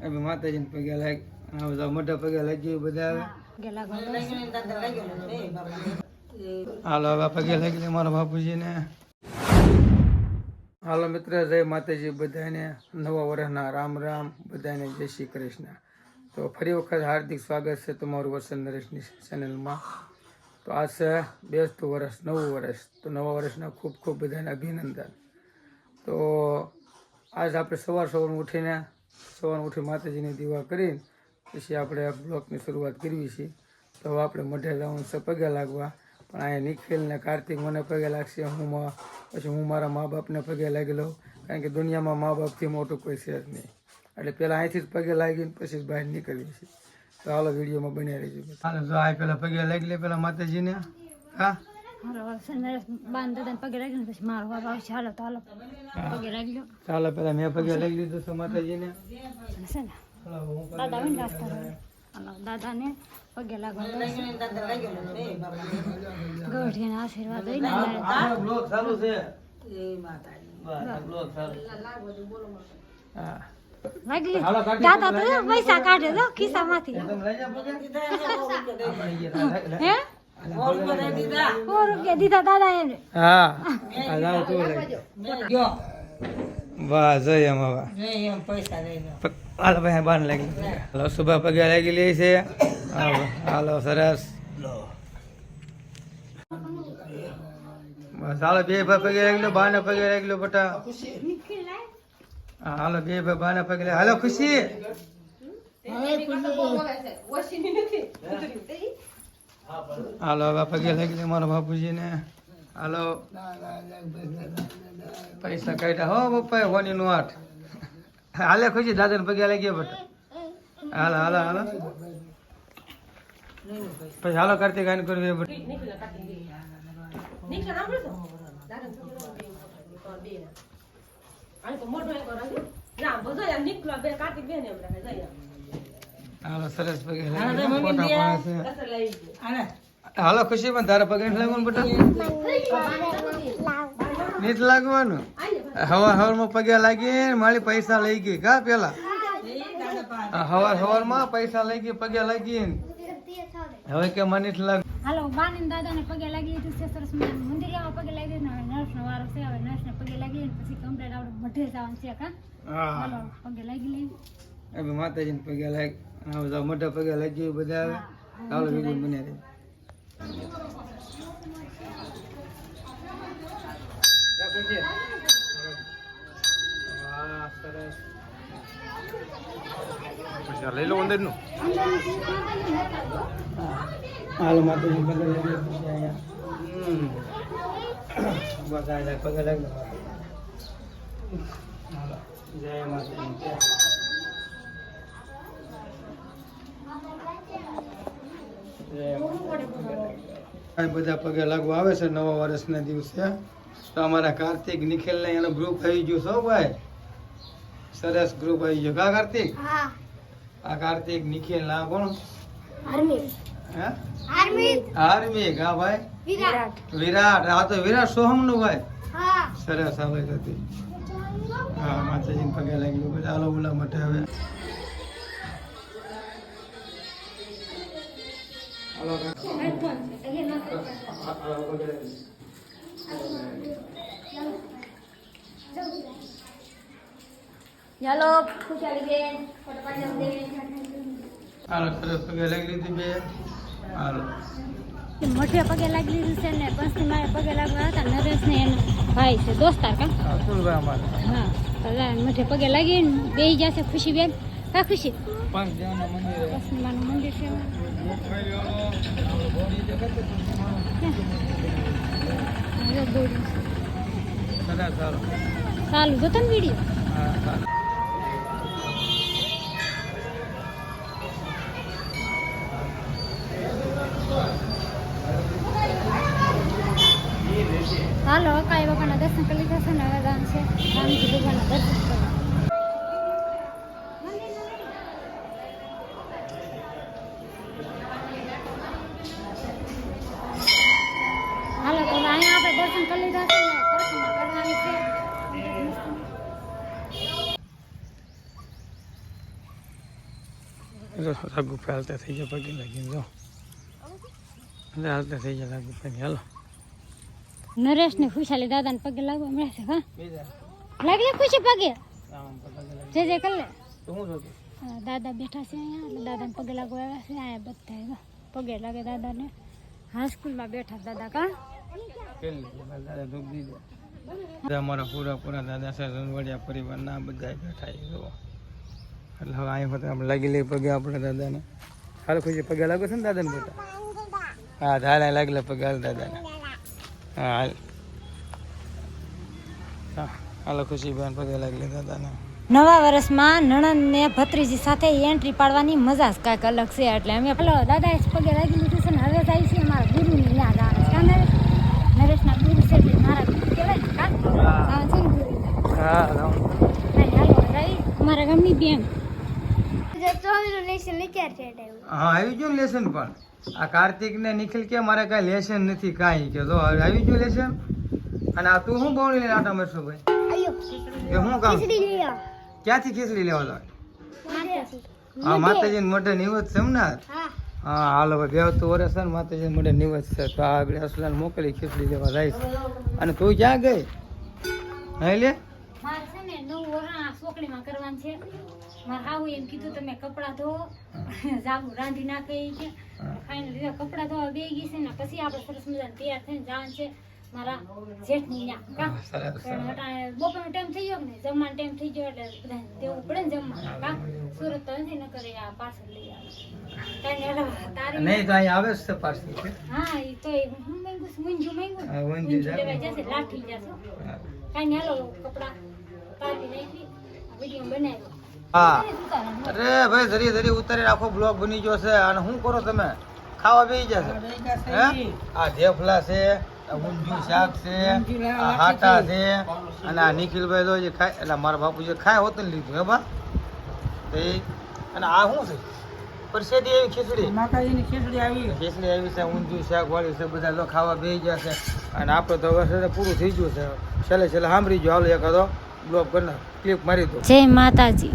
અમે માતાજીને પગે લાગ આ બધા મોટા પગે લાગી બધા આવે ગેલા હાલો હવે પગે લાગી લે મારા બાપુજીને હાલો મિત્ર જય માતાજી બધાને નવા વર્ષના રામ રામ બધાને જય શ્રી કૃષ્ણ તો ફરી વખત હાર્દિક સ્વાગત છે તમારું વસંત નરેશની ચેનલમાં તો આ છે બેસતું વર્ષ નવું વર્ષ તો નવા વર્ષના ખૂબ ખૂબ બધાને અભિનંદન તો આજ આપણે સવાર સવારમાં ઉઠીને સવારમાં ઉઠી માતાજીની દીવા કરીને પછી આપણે આ બ્લોકની શરૂઆત કરવી છે. તો હવે આપણે મઢે જવાનું પગે લાગવા. પણ અહીંયા નિખિલ ને કાર્તિક મને પગે લાગશે, હું પછી હું મારા મા બાપને પગે લાગી લઉં કારણ કે દુનિયામાં મા બાપથી મોટું કોઈ છે જ નહીં. એટલે પહેલાં અહીંથી જ પગે લાગીને પછી જ બહાર નીકળીએ છીએ તો હાલો વિડીયોમાં બન્યા રહીશું. હાલો, જો આ પહેલાં પગે લાગી લે, પહેલાં માતાજીને. હા? તો ચાલો પેલા મેં પગે લઈ લીધું છે માતાજીને દાદાને પગે લાગવા આશીર્વાદ દાદા તો પૈસા કાઢે જો ખિસ્સામાંથી. હે હાલો સુબહ પગે લાગી લે છે. હાલો સરસ. હાલો, બે ભાઈ પગે લાગી લો બાને પગે બટા. હાલો, બે ભાઈ બાને પગે હાલો ખુશી. હાલો હવે પગે લાગી મારા બાપુજીને. હાલો. પૈસા કાઢ્યા. હો પપ્પા હોની નું આઠ હાલે ખુશી દાદાને પગે લાગી બટા. હાલો હાલો હાલો. પછી હાલો કાર્તિક આને કરવી બટા. હાલો સરસ પગે લાગી લે, એમ રાખે છે. હાલો ખુશી પણ તારા પગે લાગવાનું બટા? નીટ લાગવાનું? હવાર હવારમાં પગે લાગી મારી પૈસા લઈ ગઈ. કા પેલા? હવાર હવારમાં પૈસા લઈ ગઈ પગે લાગી. હવે કે મને નથી લાગ હાલો બાની દાદા ને પગે લાગી દીધું છે સરસ મંદિર મંદિરમાં પગે લાગી દીધું હવે નર્સનો વારો છે હવે નર્સને પગે લાગી ને પછી કમ્પ્લેટ આપણે મઢે જવાનું છે કા? હાલો પગે લાગી લઈ હવે માતાજીને પગે લાગ. હા બધા મોટા પગે લાગી બધા આવે. ચાલો વીડિયો બન્યા રહે. લઈ લો અંદરનું હાલો પગે લાગી જાય પગે લાગી જય માતાજી આ બધા પગે લાગુ આવે છે નવા વર્ષના દિવસે. તો અમારા કાર્તિક નિખિલ ને એનો ગ્રુપ આવી ગયું છો ભાઈ. સરસ ગ્રુપ આવી ગયું. કા કાર્તિક? આ કાર્તિક નિખિલ ના કોણ? હે? આર્મી હાર્મિક હા ભાઈ. વિરાટ. વિરાટ આ તો વિરાટ સોહમનું ભાઈ સરસ આવે હતી હા માતાજી પગે લાગી ગયું. બધા બોલા માટે હવે. ચાલો ખુશાલી બેન. હાલો સરસ પગે લાગી લીધી બે. હાલો. મોઢે પગે લાગી લીધું છે ને પછી મારે પગે લાગવા હતા નરેશ ને એનો ભાઈ છે દોસ્તાર કા? હા શું ભાઈ અમારે? હા તો મોઢે પગે લાગી બે જશે ખુશી બેન. કા ખુશી? પાંચ દેવના મંદિર. કસ્તુરબાનું મંદિર છે હાલો ચાલુ જોતો ને વીડિયો હા. હાલો કાળી બાપાના દર્શન કરી લીધા છે ને હવે દાન છે રામજી ભગવાનના દર્શન હાલો, તો આપણે દર્શન કરી લીધા છે ને જો લાગુ પે થઈ જાય પગે લાગીને, જો. હાલતા થઈ જાય રાગુ પે હાલો. નરેશ ને ખુશાલી દાદા ને પગે લાગવા મળે છે હા બીજા લાગી લે ખુશી પગે આમ પગે લાગી જે જે કર લે તો હું જોતું હા, દાદા બેઠા છે અહીંયા એટલે દાદાને પગે લાગવા આવ્યા છે અહીંયા બધા જો. પગે લાગે દાદાને હા સ્કૂલમાં બેઠા છે દાદા કા પેલી મારા દાદા દુઃખ દીધો અમારા પૂરા પૂરા દાદા છે રણવડિયા પરિવારના બધા બેઠા છે જુઓ એટલે હવે અહીંયા ફરતા આપણે લાગી લઈએ પગે આપણા દાદાને હાલ ખુશી પગે લાગો છે ને દાદાને બેટા હા હાલ હાલ લાગેલા પગે હાલ દાદાને હા હાલ. હા હાલો ખુશી બેન પગે લાગી દાદાને નવા વર્ષમાં નણંદ ને ભત્રીજી સાથે એન્ટ્રી પાડવાની મજા જ કાંઈક અલગ છે એટલે અમે પેલો દાદા પગે લાગી લીધું છે ને હવે જાય છે મારા ગુરુની યાદ આવે છે. નરેશ નરેશના ગુરુ છે મારા ગુરુ કહેવાય ને કા છે ને ગુરુ. હા રામ હાલો હાલો રહી અમારા ગામની હા આવી ગયું લેસન પણ. આ કાર્તિક ને નિખિલ કે મારે કાંઈ લેસન નથી કાંઈ. કે જો આવી ગયું લેસન? અને આ તું શું બોલી લઈને આટા મરશો ભાઈ? કે શું કામ? ક્યાંથી ખીચડી લેવા જાય હા માતાજી મોઢે નિવત છે એમ ને? હા. હાલો ભાઈ બેવતું વરસ છે ને માતાજી મોઢે નિવત છે. તો આ આગળ અસલાન મોકલી ખીચડી લેવા જાય અને તું ક્યાં ગઈ? હે લે? મારે છે ને નવ વર્ષ સોકડીમાં કરવાનું છે. મારે આવું એમ કીધું તમે કપડાં ધો જાગુ રાંધી નાખે છે. ખાઈને લીધા કપડા ધોવા બે ગઈ છે ને પછી આપણે સરસ મજાને તૈયાર થઈને જવાનું છે મારા જેઠની અટાણે બપોરનો ટાઈમ થઈ ગયો ને જમવાનો ટાઈમ થઈ ગયો એટલે બધા દેવું પડે ને જમવા. કા? સુરત તો નથી ન કરે આ પાર્સલ લઈ આવે. નહીં, તો અહીં આવે છે હા એ તો હું માંગુ છું મુંજુ માંગુ. લેવાઈ જશે લાઠી જશે કાંઈ હાલો કપડાં કાઢી નાખી વીડિયો બનાવ્યો. હા. અરે ભાઈ ધરી ધરી ઉતારી આખો બ્લોક બની ગયો છે અને શું કરો તમે? ખાવા બેસી જશે. હે? આ ઢેફલા છે આ ઊંધિયું શાક છે આ હાટા છે. અને આ નિખિલભાઈ તો જે ખાય એટલે મારા બાપુ જે ખાય હોત ને લીધું હે બા? તો એ અને આ શું છે? પરસેદી એવી ખીચડી. માતાજીની ખીચડી આવી. ખીચડી આવી છે ઊંધિયું શાક વાળી છે બધા લોકો ખાવા બેસી ગયા છે અને આપણે તો હવે પૂરું થઈ ગયું છે. છેલ્લે છેલ્લે સાંભળી ગયો હાલો હતો બ્લોગ કરી ક્લિપ મારી દો. જય માતાજી.